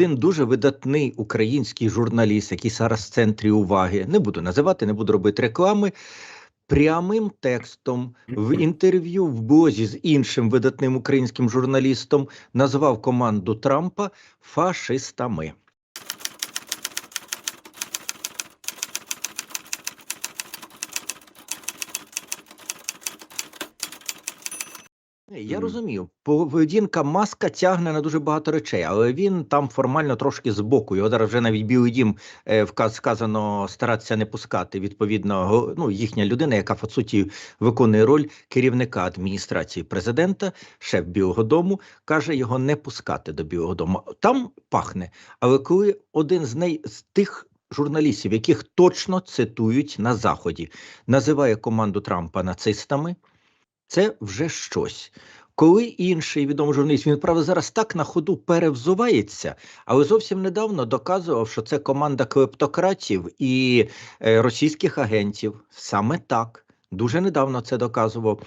один дуже видатний український журналіст, який зараз в центрі уваги, не буду називати, не буду робити реклами. Прямим текстом в інтерв'ю в Бозі з іншим видатним українським журналістом назвав команду Трампа фашистами. Я Мгм. розумію, поведінка маска тягне на дуже багато речей, але він там формально трошки збоку. Його зараз вже навіть Білий Дім е, вказ сказано старатися не пускати. Відповідно, ну їхня людина, яка по суті виконує роль керівника адміністрації президента, шеф Білого Дому, каже його не пускати до Білого Дому. Там пахне. Але коли один з неї з тих. Журналістів, яких точно цитують на заході, називає команду Трампа нацистами, це вже щось. Коли інший відомий журналіст, він правда зараз так на ходу перевзувається, але зовсім недавно доказував, що це команда клептократів і е, російських агентів. Саме так. Дуже недавно це доказував.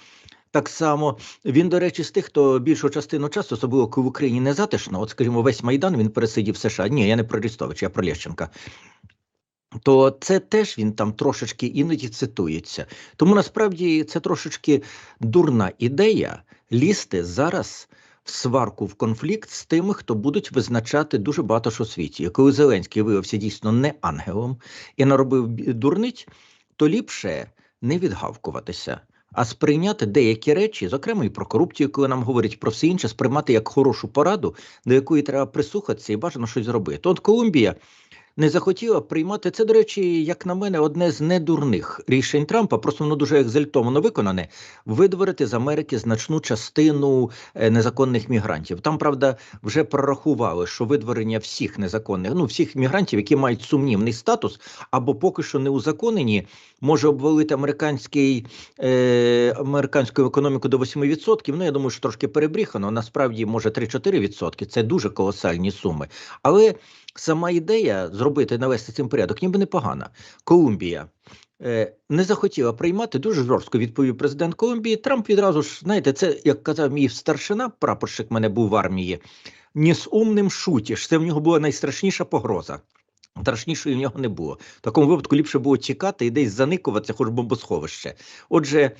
Так само він, до речі, з тих, хто більшу частину часу, особливо коли в Україні не затишно, от, скажімо, весь Майдан він пересидів в США. Ні, я не про Рістович, я про Лещенка. То це теж він там трошечки іноді цитується. Тому насправді це трошечки дурна ідея лізти зараз в сварку, в конфлікт з тими, хто будуть визначати дуже багато що у світі. І коли Зеленський виявився дійсно не ангелом і наробив дурниць, то ліпше не відгавкуватися. А сприйняти деякі речі, зокрема і про корупцію, коли нам говорять про все інше, сприймати як хорошу пораду, до якої треба прислухатися і бажано щось зробити. От Колумбія не захотіла приймати це, до речі, як на мене, одне з недурних рішень Трампа. Просто воно дуже екзальтовано виконане. Видворити з Америки значну частину е, незаконних мігрантів. Там правда вже прорахували, що видворення всіх незаконних, ну всіх мігрантів, які мають сумнівний статус, або поки що не узаконені, може обвалити американський е, американську економіку до 8%. Ну я думаю, що трошки перебріхано. Насправді може 3-4%. Це дуже колосальні суми. Але сама ідея зробити навести цим порядок, ніби непогана. Колумбія е, не захотіла приймати дуже жорстко відповів президент Колумбії. Трамп відразу ж знаєте, це як казав мій старшина, прапорщик мене був в армії. Ні з умним шутіш. Це в нього була найстрашніша погроза. Страшнішої в нього не було. В такому випадку ліпше було тікати і десь заникуватися, хоч бомбосховище. Отже,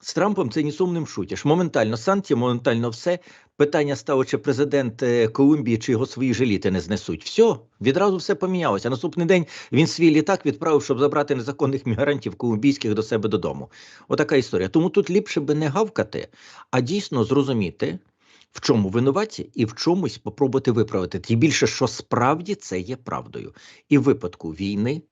з Трампом це ні сумним шутіш. Моментально санкції, моментально все. Питання стало, чи президент е, Колумбії, чи його свої жиліти не знесуть. Все, відразу все помінялося. Наступний день він свій літак відправив, щоб забрати незаконних мігрантів колумбійських до себе додому. Отака історія. Тому тут ліпше би не гавкати, а дійсно зрозуміти, в чому винуваті, і в чомусь попробувати виправити. Тим більше, що справді це є правдою. І в випадку війни,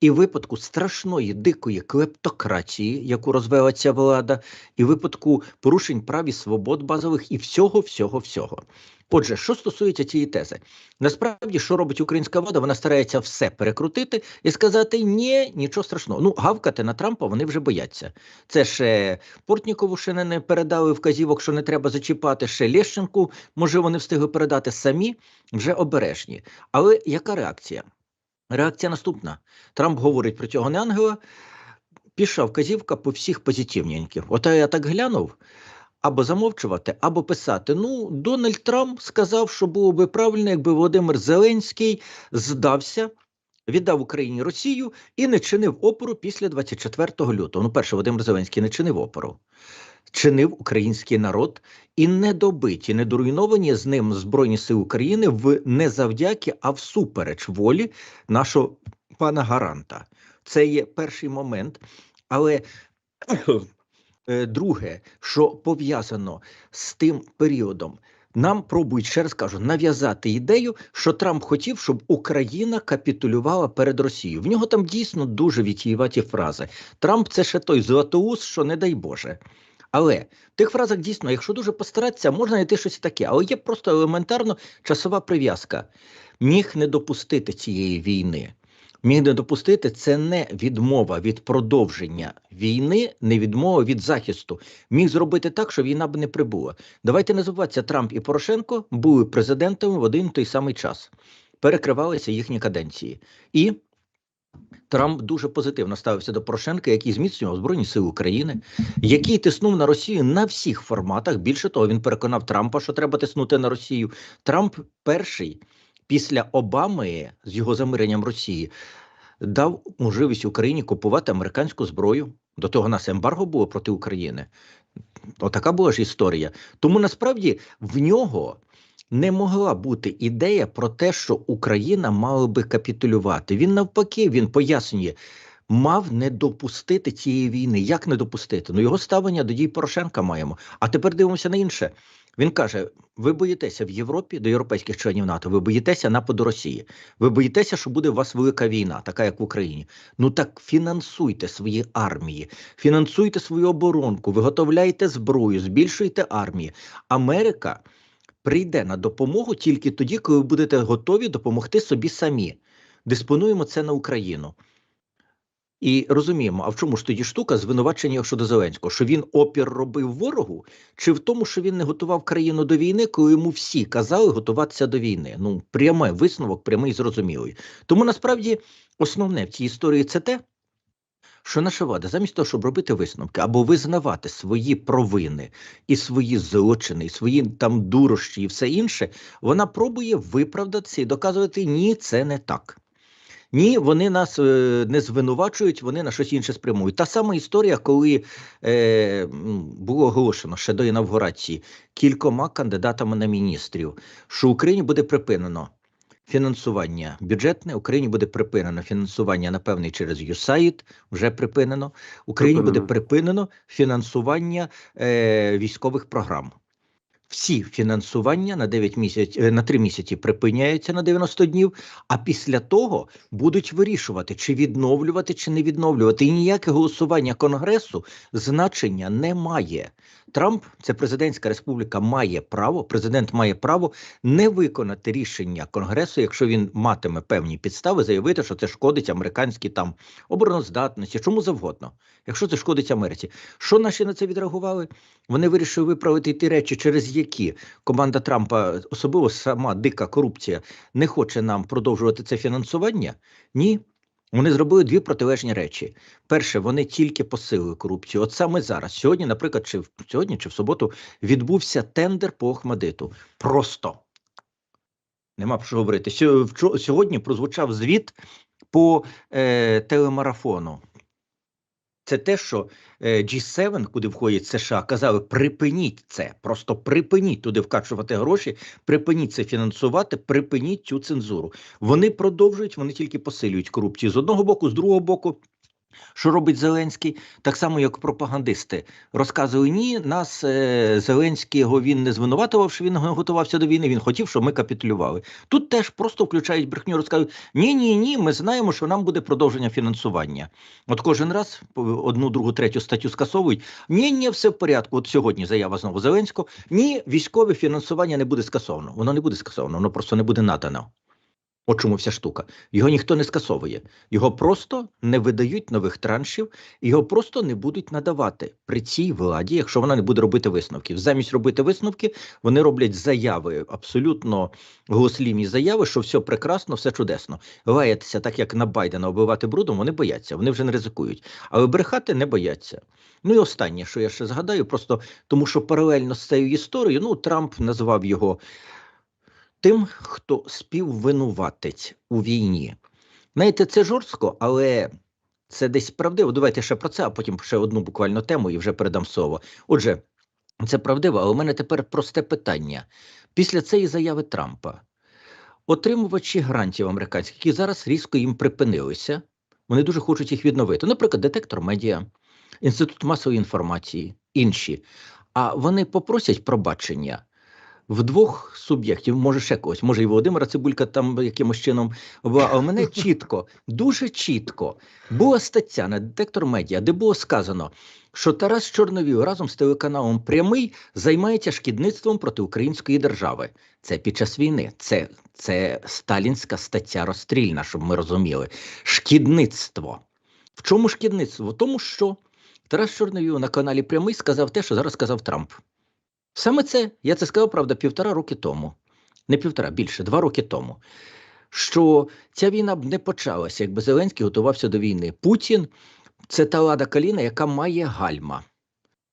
і випадку страшної дикої клептократії, яку розвела ця влада, і випадку порушень прав і свобод базових, і всього, всього, всього. Отже, що стосується цієї тези, насправді, що робить українська влада, вона старається все перекрутити і сказати: ні, нічого страшного. Ну, гавкати на Трампа вони вже бояться. Це ще Портнікову ще не- передали вказівок, що не треба зачіпати. Ще Лещенку, може, вони встигли передати самі, вже обережні. Але яка реакція? Реакція наступна. Трамп говорить про цього не ангела. Пішла вказівка по всіх позитивненьких. От я так глянув. Або замовчувати, або писати. Ну, Дональд Трамп сказав, що було би правильно, якби Володимир Зеленський здався, віддав Україні Росію і не чинив опору після 24 лютого. Ну, перше, Володимир Зеленський не чинив опору. Чинив український народ і недобиті, недоруйновані з ним Збройні Сили України в не завдяки, а всупереч волі нашого пана Гаранта. Це є перший момент. Але е, друге, що пов'язано з тим періодом, нам пробують ще раз кажу нав'язати ідею, що Трамп хотів, щоб Україна капітулювала перед Росією. В нього там дійсно дуже вітіюваті фрази. Трамп це ще той златоус, що не дай Боже. Але в тих фразах дійсно, якщо дуже постаратися, можна знайти щось таке. Але є просто елементарно часова прив'язка. Міг не допустити цієї війни. Міг не допустити це не відмова від продовження війни, не відмова від захисту. Міг зробити так, що війна б не прибула. Давайте не забуватися, Трамп і Порошенко були президентами в один той самий час. Перекривалися їхні каденції. І Трамп дуже позитивно ставився до Порошенка, який зміцнював Збройні Сили України, який тиснув на Росію на всіх форматах. Більше того, він переконав Трампа, що треба тиснути на Росію. Трамп перший після Обами з його замиренням Росії дав можливість Україні купувати американську зброю. До того нас ембарго було проти України. Отака була ж історія. Тому насправді в нього не могла бути ідея про те, що Україна мала би капітулювати. Він навпаки, він пояснює, мав не допустити цієї війни. Як не допустити? Ну його ставлення до дій Порошенка маємо. А тепер дивимося на інше. Він каже: ви боїтеся в Європі до європейських членів НАТО, ви боїтеся нападу Росії, ви боїтеся, що буде у вас велика війна, така як в Україні. Ну так фінансуйте свої армії, фінансуйте свою оборонку, виготовляйте зброю, збільшуйте армії. Америка прийде на допомогу тільки тоді, коли ви будете готові допомогти собі самі. Диспонуємо це на Україну. І розуміємо, а в чому ж тоді штука звинувачення щодо Зеленського? Що він опір робив ворогу, чи в тому, що він не готував країну до війни, коли йому всі казали готуватися до війни? Ну, пряме висновок, прямий зрозумілий. Тому насправді основне в цій історії це те, що наша влада, замість того, щоб робити висновки або визнавати свої провини і свої злочини, і свої там дурощі і все інше, вона пробує виправдатися і доказувати ні, це не так. Ні, вони нас е, не звинувачують, вони на щось інше спрямують. Та сама історія, коли е, було оголошено ще до інавгурації кількома кандидатами на міністрів, що Україні буде припинено фінансування бюджетне, Україні буде припинено фінансування, напевне, через USAID, вже припинено. Україні буде припинено фінансування е, військових програм. Всі фінансування на 9 місяців на 3 місяці припиняються на 90 днів, а після того будуть вирішувати, чи відновлювати, чи не відновлювати. І ніяке голосування Конгресу значення не має. Трамп, це президентська республіка, має право. Президент має право не виконати рішення Конгресу, якщо він матиме певні підстави, заявити, що це шкодить американській там обороноздатності, чому завгодно, якщо це шкодить Америці. Що наші на це відреагували? Вони вирішили виправити ті речі, через які команда Трампа, особливо сама дика корупція, не хоче нам продовжувати це фінансування. Ні. Вони зробили дві протилежні речі. Перше, вони тільки посилили корупцію. От саме зараз, сьогодні, наприклад, чи в сьогодні, чи в суботу, відбувся тендер по Охмадиту. Просто нема про що говорити. Сьогодні прозвучав звіт по е, телемарафону. Це те, що е, G7, куди входять США, казали: припиніть це, просто припиніть туди вкачувати гроші, припиніть це фінансувати, припиніть цю цензуру. Вони продовжують, вони тільки посилюють корупцію з одного боку, з другого боку. Що робить Зеленський? Так само, як пропагандисти розказують, ні, нас е, Зеленський він не звинуватував, що він готувався до війни. Він хотів, щоб ми капітулювали. Тут теж просто включають брехню, розказують: ні, ні, ні, ми знаємо, що нам буде продовження фінансування. От кожен раз одну, другу, третю статтю скасовують. Ні, ні, все в порядку. От сьогодні заява знову Зеленського. Ні, військове фінансування не буде скасовано. Воно не буде скасовано, воно просто не буде надано. От чому вся штука. Його ніхто не скасовує. Його просто не видають нових траншів, його просто не будуть надавати при цій владі, якщо вона не буде робити висновків. Замість робити висновки, вони роблять заяви, абсолютно голослівні заяви, що все прекрасно, все чудесно. Лаятися, так як на Байдена оббивати брудом, вони бояться, вони вже не ризикують. Але брехати не бояться. Ну і останнє, що я ще згадаю, просто тому що паралельно з цією історією, ну Трамп назвав його тим, хто співвинуватець у війні. Знаєте, це жорстко, але це десь правдиво. Давайте ще про це, а потім ще одну буквально тему і вже передам слово. Отже, це правдиво, але у мене тепер просте питання. Після цієї заяви Трампа отримувачі грантів американських, які зараз різко їм припинилися, вони дуже хочуть їх відновити. Наприклад, детектор медіа, інститут масової інформації, інші. А вони попросять пробачення в двох суб'єктів, може ще когось, може і Володимира Цибулька там якимось чином. була, А у мене чітко, дуже чітко була стаття на детектор медіа, де було сказано, що Тарас Чорновіл разом з телеканалом Прямий займається шкідництвом проти української держави. Це під час війни. Це, це сталінська стаття розстрільна, щоб ми розуміли. Шкідництво. В чому шкідництво? В тому, що Тарас Чорновіл на каналі Прямий сказав те, що зараз сказав Трамп. Саме це я це сказав, правда, півтора роки тому, не півтора, більше, два роки тому. Що ця війна б не почалася, якби Зеленський готувався до війни. Путін це та лада каліна, яка має гальма.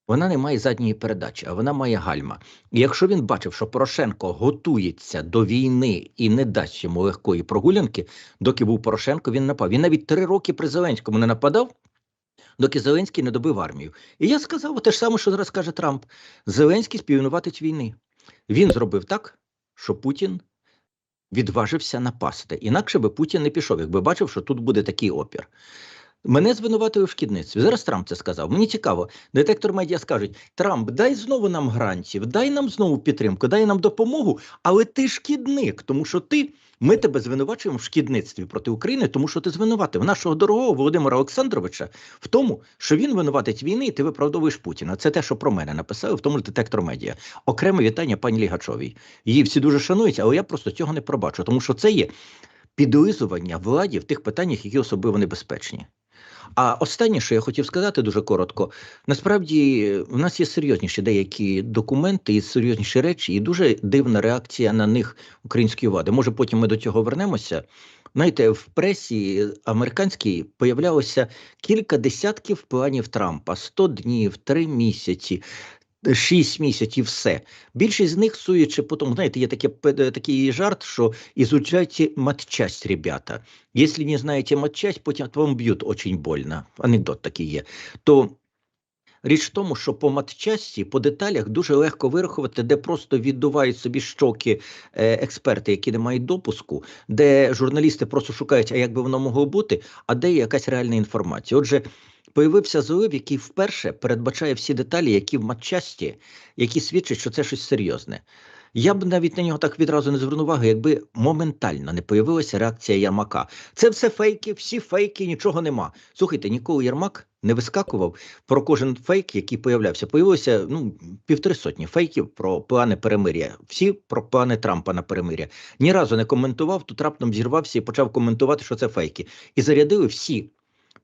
Вона не має задньої передачі, а вона має гальма. І якщо він бачив, що Порошенко готується до війни і не дасть йому легкої прогулянки, доки був Порошенко, він напав. Він навіть три роки при Зеленському не нападав, доки Зеленський не добив армію. І я сказав те ж саме, що зараз каже Трамп: Зеленський співвинуватець війни. Він зробив так, що Путін відважився напасти. Інакше би Путін не пішов, якби бачив, що тут буде такий опір. Мене звинуватили в шкідництві. Зараз Трамп це сказав. Мені цікаво. Детектор медіа скажуть: Трамп, дай знову нам грантів, дай нам знову підтримку, дай нам допомогу, але ти шкідник, тому що ти. Ми тебе звинувачуємо в шкідництві проти України, тому що ти звинуватив нашого дорогого Володимира Олександровича в тому, що він винуватить війни, і ти виправдовуєш Путіна. Це те, що про мене написали в тому ж детектор медіа. Окреме вітання пані Лігачовій. Її всі дуже шанують, але я просто цього не пробачу, тому що це є підлизування владі в тих питаннях, які особливо небезпечні. А останнє, що я хотів сказати дуже коротко, насправді в нас є серйозніші деякі документи і серйозніші речі, і дуже дивна реакція на них української влади. Може, потім ми до цього вернемося. Знаєте, в пресі американській появлялося кілька десятків планів Трампа: 100 днів, 3 місяці. 6 місяців все. Більшість з них, суючи потім, знаєте, є таке, такий жарт, що ізучайте матчасть, ребята. Якщо не знаєте матчасть, потім вам б'ють очень больно. Анекдот такий є. То річ в тому, що по матчасті, по деталях дуже легко вирахувати, де просто віддувають собі щоки е, експерти, які не мають допуску, де журналісти просто шукають, а як би воно могло бути, а де є якась реальна інформація. Отже, появився злив, який вперше передбачає всі деталі, які в матчасті, які свідчать, що це щось серйозне. Я б навіть на нього так відразу не звернув уваги, якби моментально не появилася реакція Ярмака. Це все фейки, всі фейки, нічого нема. Слухайте, ніколи Ярмак не вискакував про кожен фейк, який появлявся. Появилося ну півтори сотні фейків про плани перемиря. Всі про плани Трампа на перемиря. Ні разу не коментував. Тут раптом зірвався і почав коментувати, що це фейки. І зарядили всі.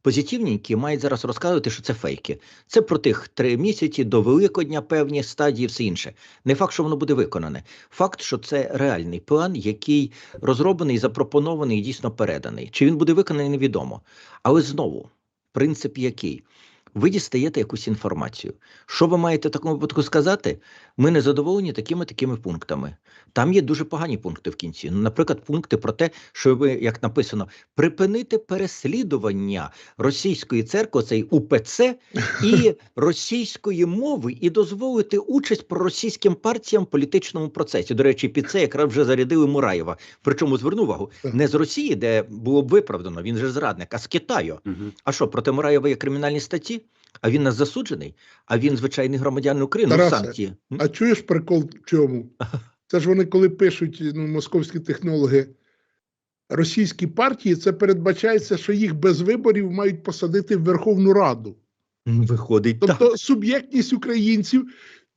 Позитивненькі мають зараз розказувати, що це фейки. Це про тих три місяці до Великодня, певні стадії, все інше. Не факт, що воно буде виконане. Факт, що це реальний план, який розроблений, запропонований і дійсно переданий. Чи він буде виконаний, невідомо. Але знову, принцип який? Ви дістаєте якусь інформацію. Що ви маєте в такому випадку сказати? Ми не задоволені такими такими пунктами. Там є дуже погані пункти в кінці. Ну, наприклад, пункти про те, що ви, як написано, припинити переслідування російської церкви, цей УПЦ і російської мови, і дозволити участь проросійським партіям в політичному процесі. До речі, під це якраз вже зарядили Мураєва. Причому зверну увагу, не з Росії, де було б виправдано, він же зрадник, а з Китаю. А що, проти Мураєва є кримінальні статті? А він нас засуджений? А він звичайний громадянин України. Тарасе, санкції. А чуєш прикол в чому? Це ж вони, коли пишуть ну, московські технологи, російські партії, це передбачається, що їх без виборів мають посадити в Верховну Раду. Виходить так. Тобто суб'єктність українців,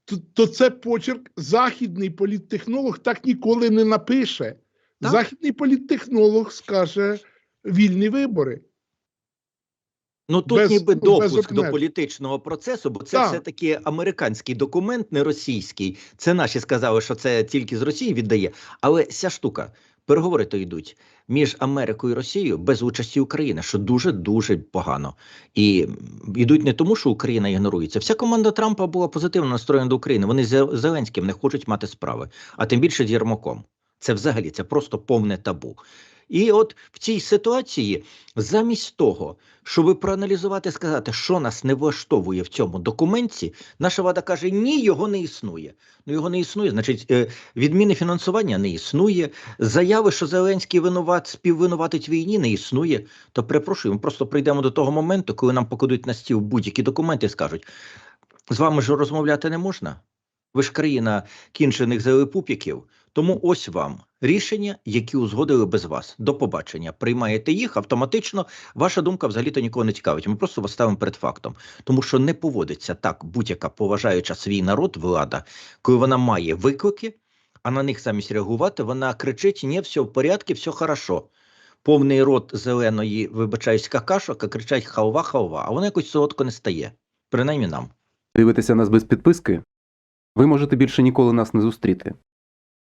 то, то це почерк західний політтехнолог так ніколи не напише. Так. Західний політтехнолог скаже вільні вибори. Ну тут без- ніби допуск до політичного процесу, бо це Так. все-таки американський документ, не російський. Це наші сказали, що це тільки з Росії віддає. Але ця штука, переговори то йдуть між Америкою і Росією без участі України, що дуже дуже погано. І йдуть не тому, що Україна ігнорується. Вся команда Трампа була позитивно настроєна до України. Вони з Зеленським не хочуть мати справи, а тим більше з Єрмаком. Це взагалі це просто повне табу. І от в цій ситуації, замість того, щоб проаналізувати, сказати, що нас не влаштовує в цьому документі, наша влада каже: ні, його не існує. Ну його не існує. Значить, е, відміни фінансування не існує. Заяви, що Зеленський винуват співвинуватить війні, не існує. То перепрошую, ми просто прийдемо до того моменту, коли нам покладуть на стіл будь-які документи і скажуть: з вами ж розмовляти не можна. Ви ж країна кінчених зелепупіків. Тому ось вам рішення, які узгодили без вас. До побачення. Приймаєте їх автоматично. Ваша думка взагалі-то нікого не цікавить. Ми просто вас ставимо перед фактом, тому що не поводиться так будь-яка поважаюча свій народ влада, коли вона має виклики, а на них замість реагувати, вона кричить: ні, все в порядку, все хорошо. Повний рот зеленої, вибачаюсь, какашок, а кричать халва, халва, а воно якось солодко не стає. Принаймні нам. Дивитеся нас без підписки? Ви можете більше ніколи нас не зустріти.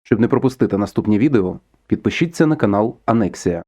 Щоб не пропустити наступні відео, підпишіться на канал Анексія.